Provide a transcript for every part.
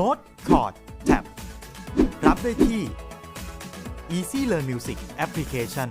Note Chord Tab รับได้ที่ Easy Learn Music Application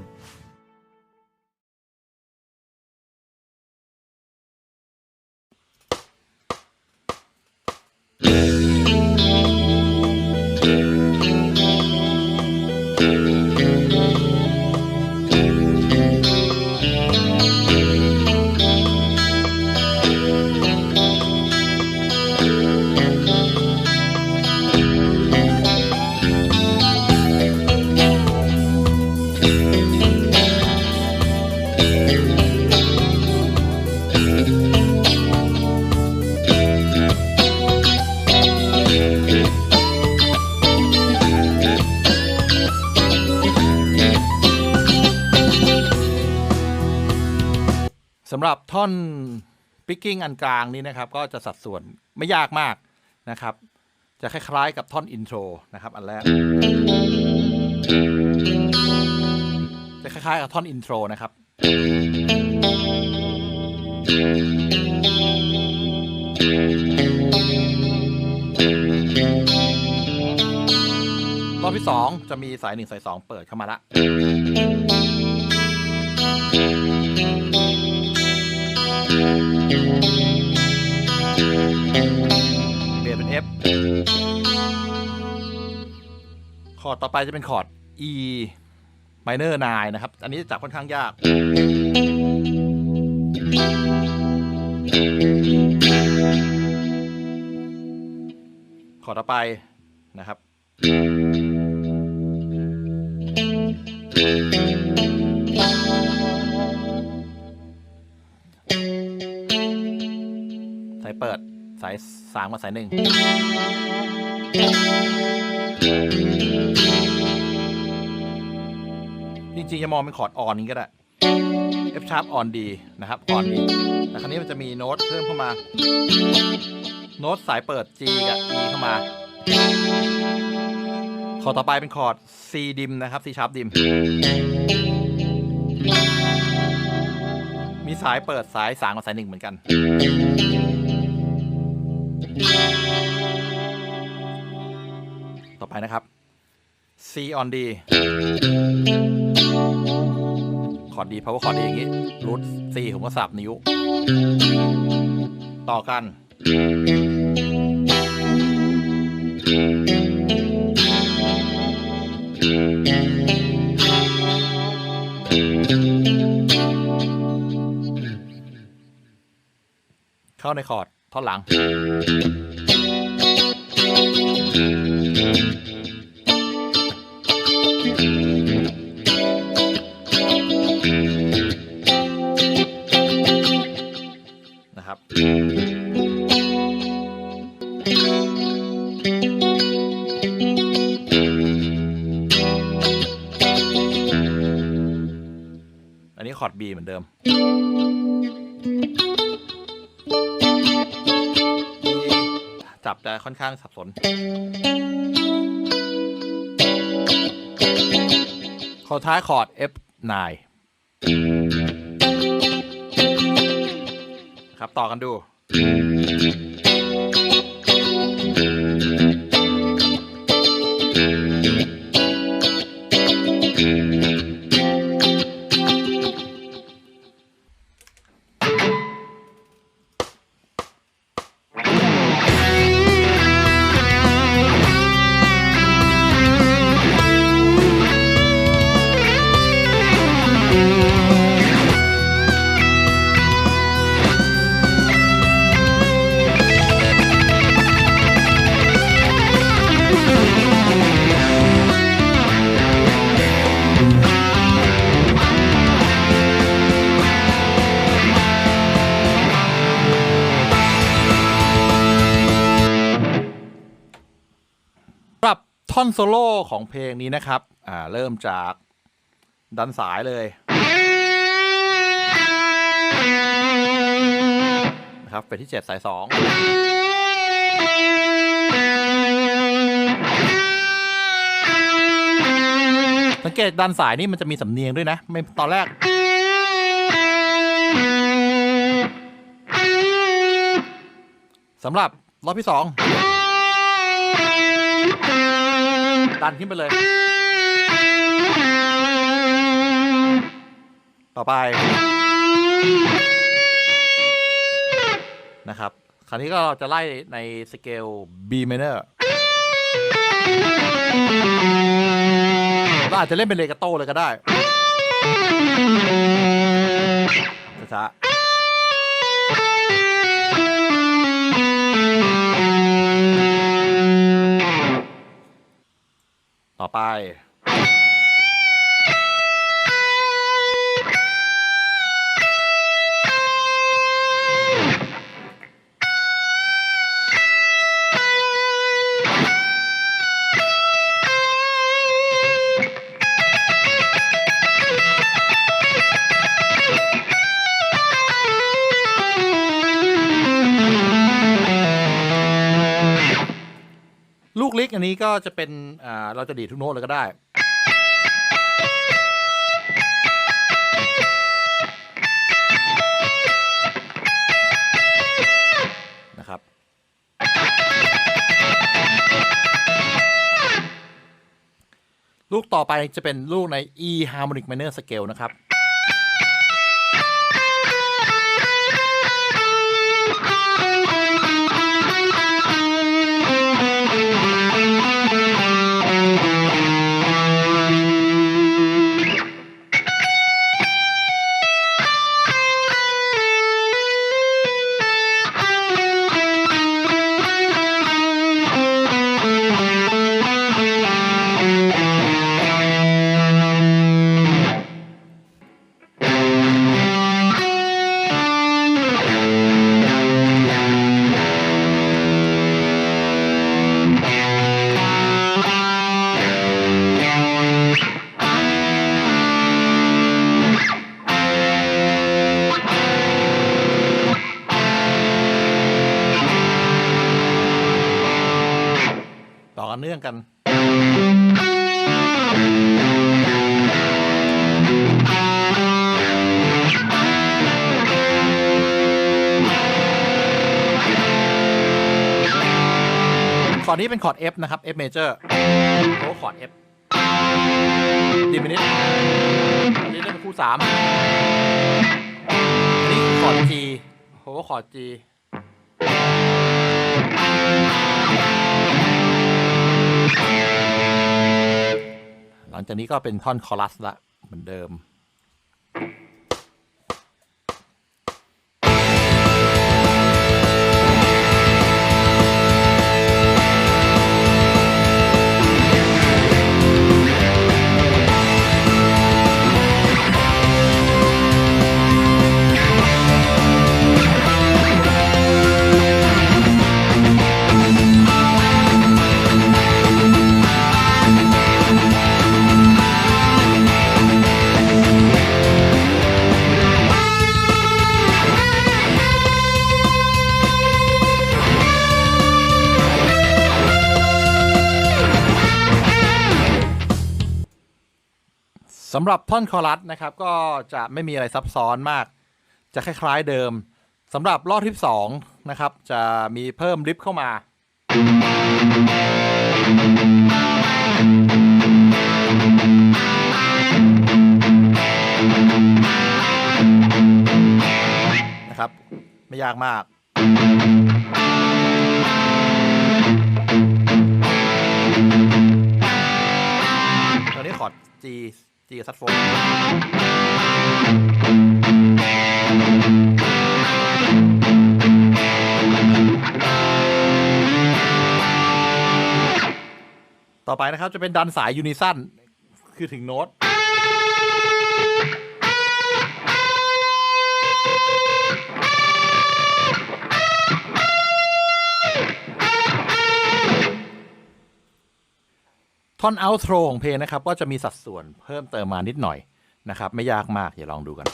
สำหรับท่อนปิกกิ้งอันกลางนี้นะครับ ก็จะสัดส่วนไม่ยากมากนะครับ จะคล้าย ๆ กับท่อนอินโทรนะครับ อันแรก จะคล้าย ๆ กับท่อนอินโทรนะครับ รอบที่สองจะมีสายหนึ่งสายสองเปิดเข้ามาละ เปลี่ยนเป็น F คอร์ดต่อไปจะเป็นคอร์ด E minor 9นะครับ อันนี้จะจับค่อนข้างยาก คอร์ดต่อไปนะครับสา เปิดสายสามกับสายหนึ่งจริงๆจะมองเป็นคอร์ดออนนี้ก็ได้ F sharp on D นะครับออนดีแต่ครั้นี้มันจะมีโน้ตเพิ่มเข้ามา โน้ตสายเปิด G กับ E เข้ามาคอร์ดต่อไปเป็นคอร์ด C dim นะครับ C sharp dim มีสายเปิดสายสามกับสายหนึ่งเหมือนกัน ไปนะครับ C on D คอร์ดดี power คอร์ดดีอย่างงี้รูท C ผมก็สับนิ้ว ต่อกัน เข้าในคอร์ดท่อนหลัง นะครับ อันนี้คอร์ด B เหมือนเดิม จับจะค่อนข้างสับสนคอท้ายคอร์ด F9 ครับต่อกันดู ท่อนโซโล่ของเพลงนี้นะครับ อ่า เริ่มจากดันสายเลยนะครับไปที่ 7 สาย 2สังเกตดันสายนี่มันจะมีสำเนียงด้วยนะ ไม่ตอนแรก สำหรับรอบที่2 ดันขึ้นไปเลย ต่อไป นะครับ คราวนี้ก็เราจะไล่ในสเกล B minor เราอาจจะเล่นเป็นเลกาโต้เลยก็ได้ช้าๆ ต่อไป กอันนี้ก็จะเป็นเราจะดีดทุกโน้ตเลยก็ได้ นะครับ ลูกต่อไปจะเป็นลูกใน E harmonic minor scale นะครับ นเนื่องกันคอร์ดนี้เป็นคอร์ด F นะครับ F major โอ้คอร์ด F ดีมินิทอันนี้เล่นเป็นคู่สามอันนี้คอร์ด G โอ้คอร์ด G หลังจากนี้ก็เป็นท่อนคอรัสละเหมือนเดิมำหรับท่อนคอรัสนะครับ ก็จะไม่มีอะไรซับซ้อนมาก จะคล้ายๆเดิมสำหรับรอบที่สองนะครับ จะมีเพิ่มริฟเข้ามานะครับไม่ยากมากตอนนี้คอด G G กับซัดโฟต่อไปนะครับจะเป็นดันสายยูนิซันคือถึงโน้ต ท่อน outro ของเพลงนะครับ ก็จะมีสัดส่วนเพิ่มเติมมานิดหน่อยนะครับ ไม่ยากมากอย่าลองดูกัน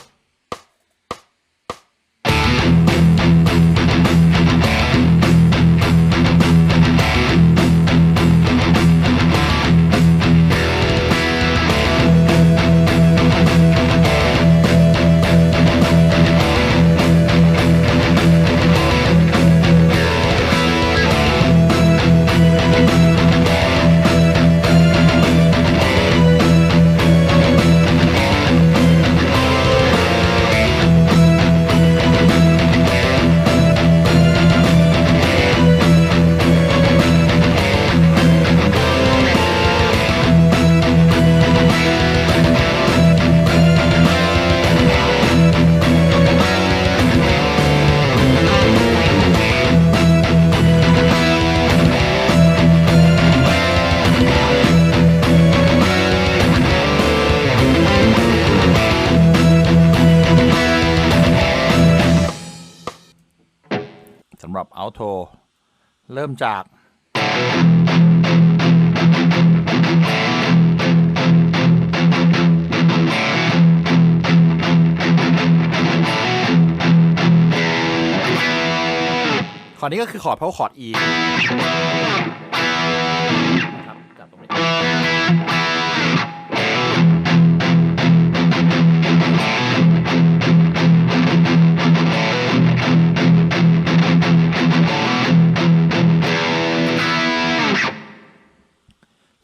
ำหรับอัลโทเริ่มจากคอร์ดนี้ก็คือคอร์ดเพราะคอร์ด E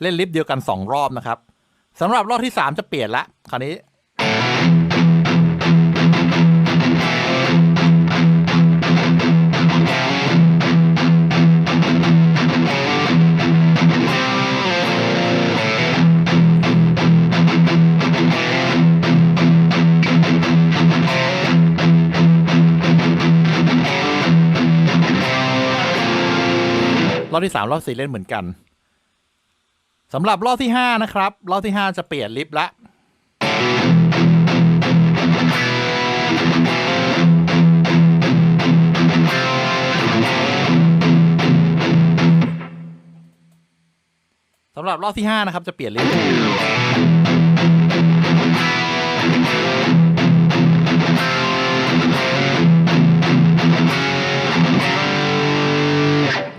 เล่นลิฟต์เดียวกัน 2 รอบนะครับสำหรับรอบที่ 3 จะเปลี่ยนละคราวนี้ รอบที่ 3 รอบ 4 เล่นเหมือนกัน สำหรับรอบที่ 5 นะครับ รอบที่ 5 จะเปลี่ยนลิฟต์ละสำหรับรอบที่ 5 นะครับ จะเปลี่ยนลิฟต์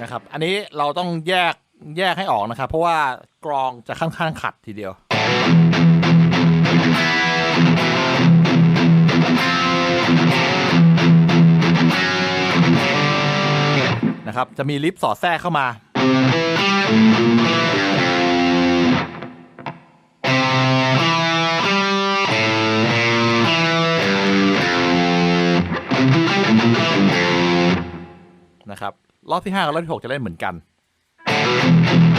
นะครับ อันนี้เราต้องแยก แยกให้ออกนะครับ เพราะว่ากรองจะค่อนข้างขัดทีเดียว นะครับ จะมีลิฟต์สอดแทรกเข้ามา นะครับ รอบที่ 5 กับรอบที่ 6 จะเล่นเหมือนกัน Música